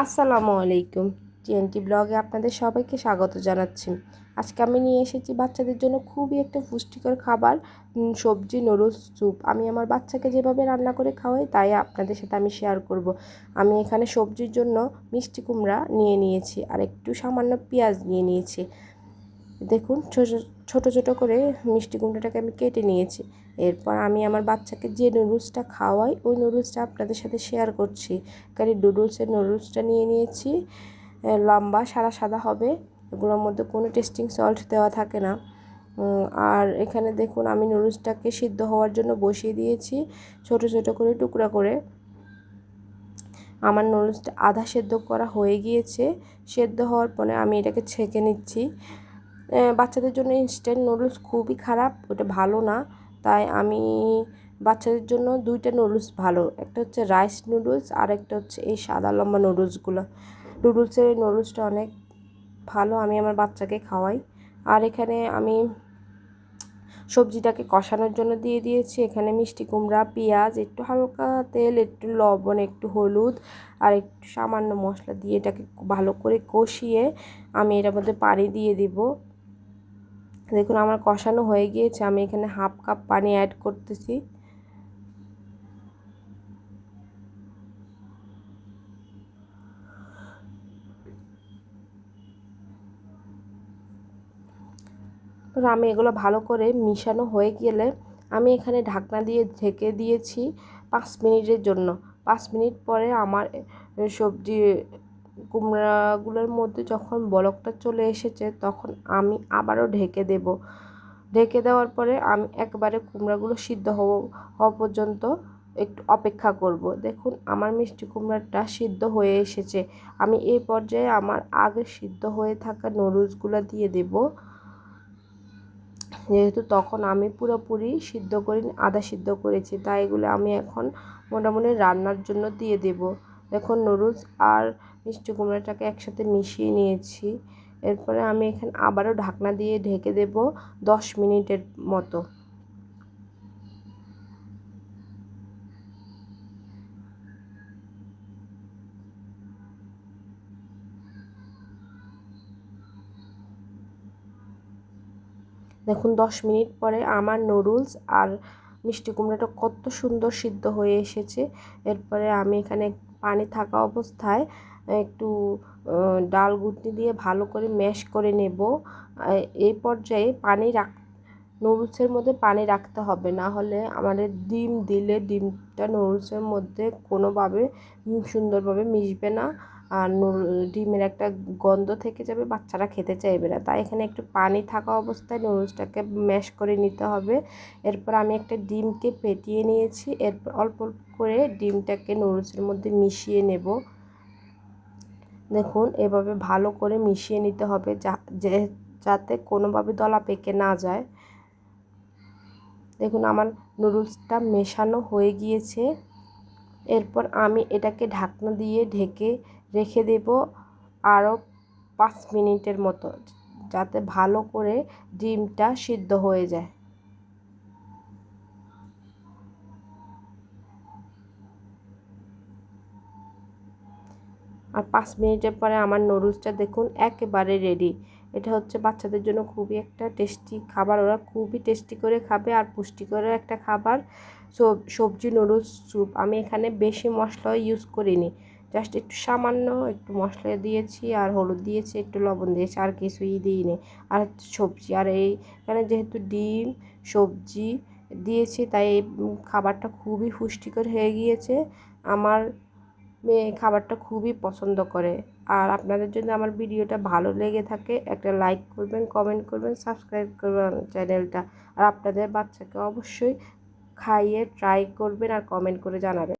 আসসালামু আলাইকুম। টিএনটি ব্লগে আপনাদের সবাইকে স্বাগত জানাচ্ছি। আজকে আমি নিয়ে এসেছি বাচ্চাদের জন্য খুবই একটা পুষ্টিকর খাবার সবজি নুডলস স্যুপ আমি আমার বাচ্চাকে যেভাবে রান্না করে খাওয়াই, তাই আপনাদের সাথে আমি শেয়ার করব। আমি এখানে সবজির জন্য মিষ্টি কুমড়া নিয়ে নিয়েছি আর একটু সামান্য পেঁয়াজ নিয়ে নিয়েছি। দেখুন, ছোট ছোট করে মিষ্টি কুমড়োটাকে আমি কেটে নিয়েছি। এরপর আমি আমার বাচ্চাকে যে নুডলসটা খাওয়াই, ওই নুডলসটা আপনাদের সাথে শেয়ার করছি। কারণ নুডলসের নুডলসটা নিয়ে নিয়েছি লম্বা, সাদা সাদা হবে। এগুলোর মধ্যে কোনো টেস্টিং সল্ট দেওয়া থাকে না। আর এখানে দেখুন, আমি নুডলসটাকে সিদ্ধ হওয়ার জন্য বসিয়ে দিয়েছি, ছোট ছোট করে, টুকরা করে। আমার নুডলসটা আধা সেদ্ধ করা হয়ে গিয়েছে। সেদ্ধ হওয়ার পরে আমি এটাকে ছেঁকে নিচ্ছি। বাচ্চাদের জন্য ইনস্ট্যান্ট নুডলস খুবই খারাপ, ওটা ভালো না। তাই আমি বাচ্চাদের জন্য দুইটা নুডলস ভালো, একটা হচ্ছে রাইস নুডলস আর একটা হচ্ছে এই সাদা লম্বা নুডলসগুলো নুডলসের এই নুডলসটা অনেক ভালো, আমি আমার বাচ্চাকে খাওয়াই। আর এখানে আমি সবজিটাকে কষানোর জন্য দিয়ে দিয়েছি। এখানে মিষ্টি কুমড়া, পেঁয়াজ, একটু হালকা তেল, একটু লবণ, একটু হলুদ আর একটু সামান্য মশলা দিয়ে এটাকে ভালো করে কষিয়ে আমি এটার মধ্যে পানি দিয়ে দিব। দেখুন, আমার কষানো হয়ে গিয়েছে। আমি এখানে হাফ কাপ পানি অ্যাড করতেছি। আমি এগুলো ভালো করে মিশানো হয়ে গেলে আমি এখানে ঢাকনা দিয়ে ঢেকে দিয়েছি পাঁচ মিনিটের জন্য। পাঁচ মিনিট পরে আমার সবজি কুমড়াগুলোর মধ্যে যখন বলকটা চলে এসেছে, তখন আমি আবারও ঢেকে দেব। ঢেকে দেওয়ার পরে আমি একবারে কুমড়াগুলো সিদ্ধ হওয়া পর্যন্ত একটু অপেক্ষা করব। দেখুন, আমার মিষ্টি কুমড়াটা সিদ্ধ হয়ে এসেছে। আমি এই পর্যায়ে আমার আগে সিদ্ধ হয়ে থাকা নুডলসগুলো দিয়ে দেব। যেহেতু তখন আমি পুরোপুরি সিদ্ধ করিনি, আদা সিদ্ধ করেছি, তাই এগুলো আমি এখন মোটামুটি রান্নার জন্য দিয়ে দেব। দেখুন, নুডলস আর মিষ্টি কুমড়োটাকে একসাথে মিশিয়ে নিয়েছি। এরপরে আমি এখানে, আবারও ঢাকনা দিয়ে ঢেকে দেব দশ মিনিটের মতো। দেখুন, দশ মিনিট পরে আমার নুডলস আর মিষ্টি কুমড়োটা কত সুন্দর সিদ্ধ হয়ে এসেছে। এরপরে আমি এখানে পানি থাকা অবস্থায় একটু ডাল গুটনি দিয়ে ভালো করে ম্যাশ করে নেব। এই পর্যায়ে পানি রাখ, নুডলসের মধ্যে পানি রাখতে হবে। না হলে আমাদের ডিম দিলে ডিমটা নুডলসের মধ্যে কোনোভাবে সুন্দরভাবে মিশবে না। আর ডিমের একটা গন্ধ থেকে যাবে, বাচ্চারা খেতে চাইবে না। তাই এখানে একটু পানি থাকা অবস্থায় নুডলসটাকে ম্যাশ করে নিতে হবে। এরপর আমি একটা ডিমকে ফেটিয়ে নিয়েছি। এরপর অল্প অল্প করে ডিমটাকে নুডলসের মধ্যে মিশিয়ে নেব। দেখুন, এভাবে ভালো করে মিশিয়ে নিতে হবে যা, যাতে কোনোভাবে দলা পেকে না যায়। দেখুন, আমার নুডলসটা মেশানো হয়ে গিয়েছে। এরপর আমি এটাকে ঢাকনা দিয়ে ঢেকে রেখে দেব আরও পাঁচ মিনিটের মতো, যাতে ভালো করে ডিমটা সিদ্ধ হয়ে যায়। আর পাঁচ মিনিটের পরে আমার নুডলসটা দেখুন একেবারে রেডি এটা হচ্ছে বাচ্চাদের জন্য খুবই একটা টেস্টি খাবার। ওরা খুবই টেস্টি করে খাবে আর পুষ্টিকর একটা খাবার। সবজি নুডলস স্যুপ আমি এখানে বেশি মশলা ইউজ করিনি। জাস্ট একটু সামান্য একটু মশলা দিয়েছি আর হলুদ দিয়েছি, একটু লবণ দিয়েছি, আর কিছুই দিইনি। আর সবজি, আর এইখানে যেহেতু ডিম, সবজি দিয়েছি, তাই এই খাবারটা খুবই পুষ্টিকর হয়ে গিয়েছে। আমার মেয়ে খাবারটা খুবই পছন্দ করে। আর আপনাদের যদি আমার ভিডিওটা ভালো লেগে থাকে, একটা লাইক করবেন, কমেন্ট করবেন, সাবস্ক্রাইব করবেন চ্যানেলটা। আর আপনাদের বাচ্চাকে অবশ্যই খাইয়ে ট্রাই করবেন আর কমেন্ট করে জানাবেন।